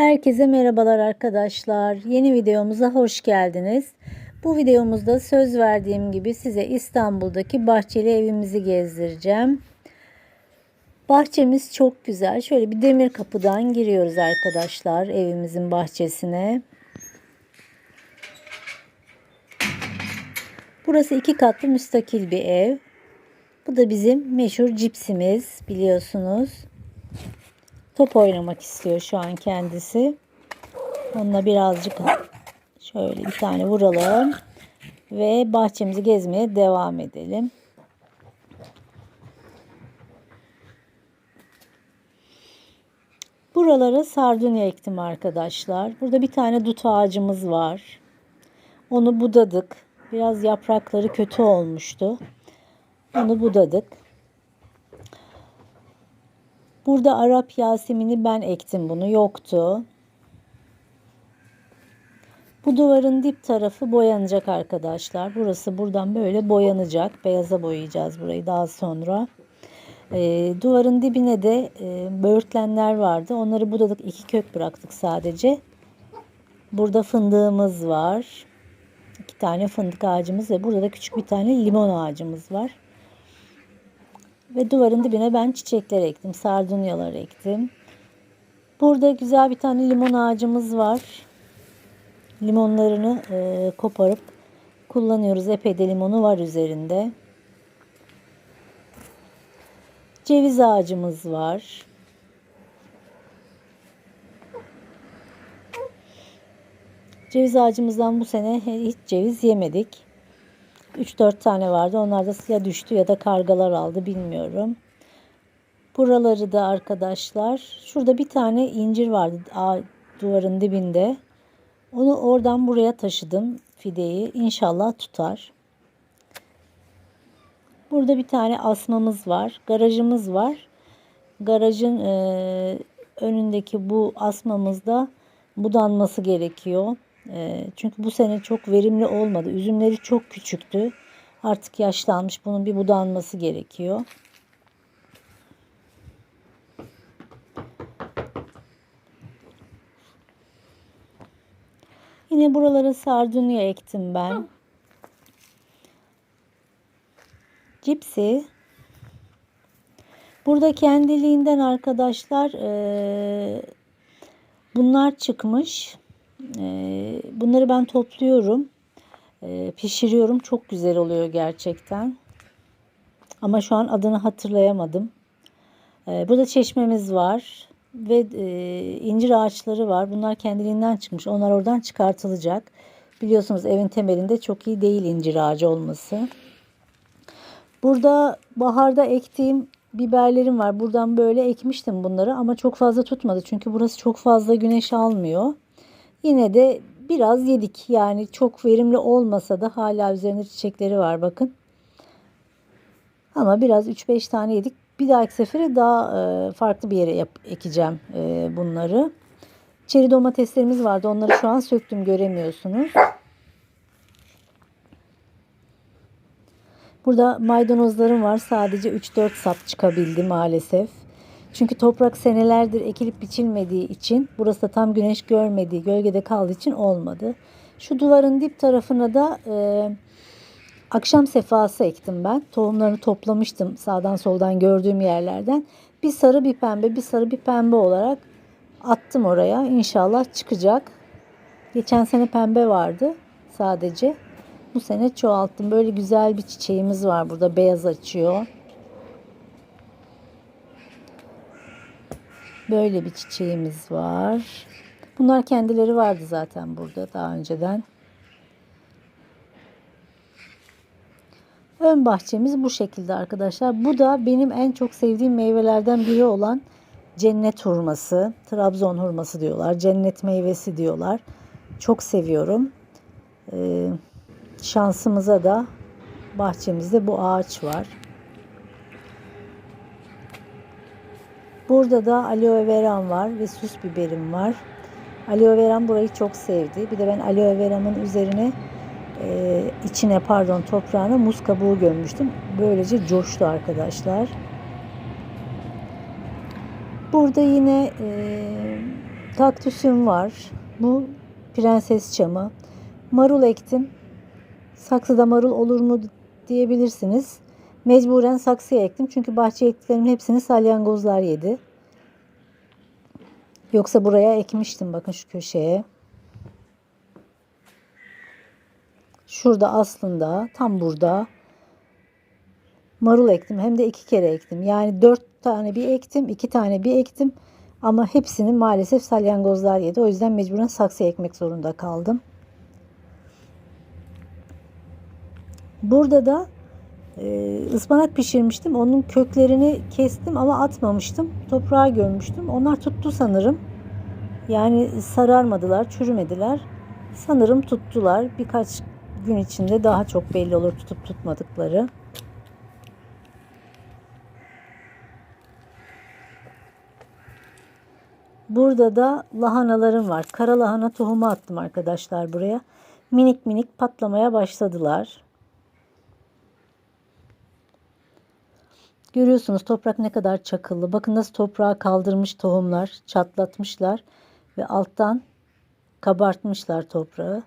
Herkese merhabalar arkadaşlar. Yeni videomuza hoş geldiniz. Bu videomuzda söz verdiğim gibi size İstanbul'daki bahçeli evimizi gezdireceğim. Bahçemiz çok güzel. Şöyle bir demir kapıdan giriyoruz arkadaşlar evimizin bahçesine. Burası iki katlı müstakil bir ev. Bu da bizim meşhur cipsimiz biliyorsunuz. Top oynamak istiyor şu an kendisi. Onunla birazcık şöyle bir tane vuralım. Ve bahçemizi gezmeye devam edelim. Buralara sardunya ektim arkadaşlar. Burada bir tane dut ağacımız var. Onu budadık. Biraz yaprakları kötü olmuştu. Onu budadık. Burada Arap Yasemini ben ektim bunu yoktu. Bu duvarın dip tarafı boyanacak arkadaşlar. Burası buradan böyle boyanacak. Beyaza boyayacağız burayı daha sonra. E, duvarın dibine de e, böğürtlenler vardı. Onları budadık. iki kök bıraktık sadece. Burada fındığımız var. İki tane fındık ağacımız ve burada da küçük bir tane limon ağacımız var. Ve duvarın dibine ben çiçekler ektim. Sardunyalar ektim. Burada güzel bir tane limon ağacımız var. Limonlarını e, koparıp kullanıyoruz. Epey de limonu var üzerinde. Ceviz ağacımız var. Ceviz ağacımızdan bu sene hiç ceviz yemedik. 3-4 tane vardı. Onlar da ya düştü ya da kargalar aldı bilmiyorum. Buraları da arkadaşlar. Şurada bir tane incir vardı duvarın dibinde. Onu oradan buraya taşıdım fideyi. İnşallah tutar. Burada bir tane asmamız var. Garajımız var. Garajın e, önündeki bu asmamızda budanması gerekiyor. E, çünkü bu sene çok verimli olmadı. Üzümleri çok küçüktü. Artık yaşlanmış. Bunun bir budanması gerekiyor. Yine buralara sardunya ektim ben. Cipsi. Burada kendiliğinden arkadaşlar e, bunlar çıkmış. E, bunları ben topluyorum. E, pişiriyorum. Çok güzel oluyor gerçekten. Ama şu an adını hatırlayamadım. E, burada çeşmemiz var. Ve e, incir ağaçları var. Bunlar kendiliğinden çıkmış. Onlar oradan çıkartılacak. Biliyorsunuz evin temelinde çok iyi değil incir ağacı olması. Burada baharda ektiğim biberlerim var. Buradan böyle ekmiştim bunları ama çok fazla tutmadı. Çünkü burası çok fazla güneş almıyor. Yine de biraz yedik. Yani çok verimli olmasa da hala üzerinde çiçekleri var bakın. Ama biraz 3-5 tane yedik. Bir dahaki sefere daha e, farklı bir yere yap, ekeceğim e, bunları. Çeri domateslerimiz vardı. Onları şu an söktüm göremiyorsunuz. Burada maydanozlarım var. Sadece 3-4 sap çıkabildi maalesef. Çünkü toprak senelerdir ekilip biçilmediği için burası da tam güneş görmediği, gölgede kaldığı için olmadı. Şu duvarın dip tarafına da e, akşam sefası ektim ben. Tohumlarını toplamıştım sağdan soldan gördüğüm yerlerden. Bir sarı bir pembe, bir sarı bir pembe olarak attım oraya. İnşallah çıkacak. Geçen sene pembe vardı sadece. Bu sene çoğalttım. Böyle güzel bir çiçeğimiz var burada. Beyaz açıyor. Böyle bir çiçeğimiz var. Bunlar kendileri vardı zaten burada daha önceden. Ön bahçemiz bu şekilde arkadaşlar. Bu da benim en çok sevdiğim meyvelerden biri olan cennet hurması. Trabzon hurması diyorlar. Cennet meyvesi diyorlar. Çok seviyorum. Ee, şansımıza da bahçemizde bu ağaç var. Burada da aloe veram var ve süs biberim var. Aloe veram burayı çok sevdi. Bir de ben aloe veramın üzerine e, içine pardon toprağına muz kabuğu gömmüştüm. Böylece coştu arkadaşlar. Burada yine e, Kaktüsüm var. Bu prenses çamı. Marul ektim. Saksıda marul olur mu diyebilirsiniz. Mecburen saksıya ektim. Çünkü bahçe ektiklerimin hepsini salyangozlar yedi. Yoksa buraya ekmiştim bakın şu köşeye. Şurada aslında tam burada marul ektim. Hem de iki kere ektim. Yani dört tane bir ektim. iki tane bir ektim. Ama hepsini maalesef salyangozlar yedi. O yüzden mecburen saksıya ekmek zorunda kaldım. Burada da e, ıspanak pişirmiştim. Onun köklerini kestim ama atmamıştım. Toprağa gömmüştüm. Onlar tuttu sanırım. Yani sararmadılar, çürümediler. Sanırım tuttular. Birkaç gün içinde daha çok belli olur tutup tutmadıkları. Burada da lahanalarım var. Kara lahana tohumu attım arkadaşlar buraya. Minik minik patlamaya başladılar. Görüyorsunuz toprak ne kadar çakıllı. Bakın nasıl toprağa kaldırmış tohumlar, çatlatmışlar ve alttan kabartmışlar toprağı.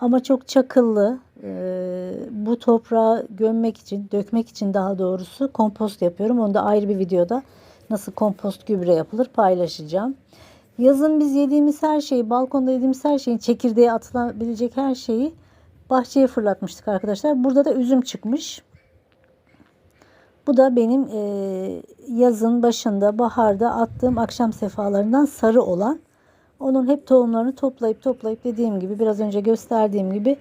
Ama çok çakıllı. Ee, bu toprağı gömmek için, dökmek için daha doğrusu kompost yapıyorum. Onu da ayrı bir videoda nasıl kompost gübre yapılır paylaşacağım. Yazın biz yediğimiz her şeyi, balkonda yediğimiz her şeyin çekirdeğe atılabilecek her şeyi bahçeye fırlatmıştık arkadaşlar. Burada da üzüm çıkmış. Bu da benim e, yazın başında, baharda attığım akşam sefalarından sarı olan. Onun hep tohumlarını toplayıp toplayıp dediğim gibi biraz önce gösterdiğim gibi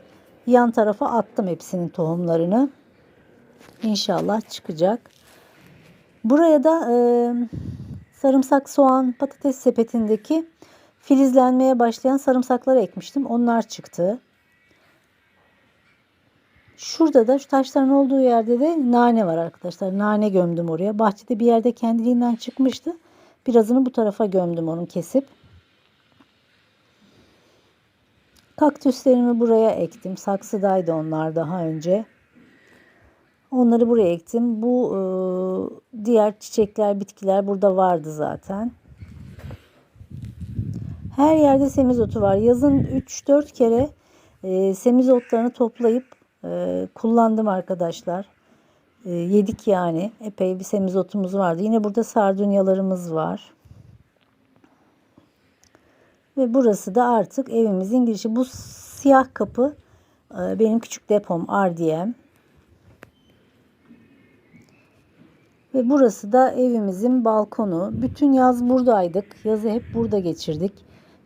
yan tarafa attım hepsinin tohumlarını. İnşallah çıkacak. Buraya da e, sarımsak, soğan, patates sepetindeki filizlenmeye başlayan sarımsakları ekmiştim. Onlar çıktı. Şurada da şu taşların olduğu yerde de nane var arkadaşlar. Nane gömdüm oraya. Bahçede bir yerde kendiliğinden çıkmıştı. Birazını bu tarafa gömdüm onun kesip. Kaktüslerimi buraya ektim. Saksıdaydı onlar daha önce. Onları buraya ektim. Bu e, diğer çiçekler, bitkiler burada vardı zaten. Her yerde semizotu var. Yazın 3-4 kere e, semizotlarını toplayıp e, kullandım arkadaşlar. E, yedik yani. Epey bir semizotumuz vardı. Yine burada sardunyalarımız var. Ve burası da artık evimizin girişi. Bu siyah kapı e, benim küçük depom RDM. Ve burası da evimizin balkonu. Bütün yaz buradaydık. Yazı hep burada geçirdik.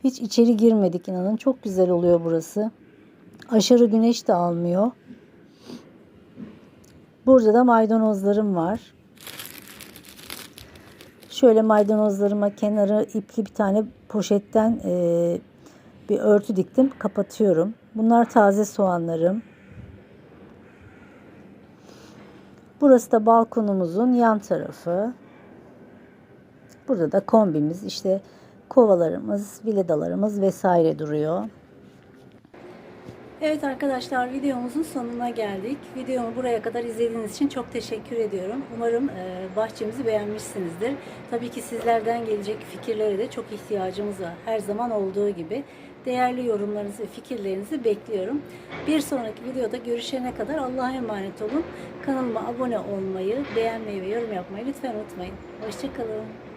Hiç içeri girmedik inanın. Çok güzel oluyor burası. Aşırı güneş de almıyor. Burada da maydanozlarım var. Şöyle maydanozlarıma kenarı ipli bir tane poşetten e, bir örtü diktim. Kapatıyorum. Bunlar taze soğanlarım. Burası da balkonumuzun yan tarafı. Burada da kombimiz işte kovalarımız, viledalarımız vesaire duruyor. Evet arkadaşlar videomuzun sonuna geldik. Videomu buraya kadar izlediğiniz için çok teşekkür ediyorum. Umarım e, bahçemizi beğenmişsinizdir. Tabii ki sizlerden gelecek fikirlere de çok ihtiyacımız var. Her zaman olduğu gibi. Değerli yorumlarınızı fikirlerinizi bekliyorum. Bir sonraki videoda görüşene kadar Allah'a emanet olun. Kanalıma abone olmayı, beğenmeyi ve yorum yapmayı lütfen unutmayın. Hoşçakalın.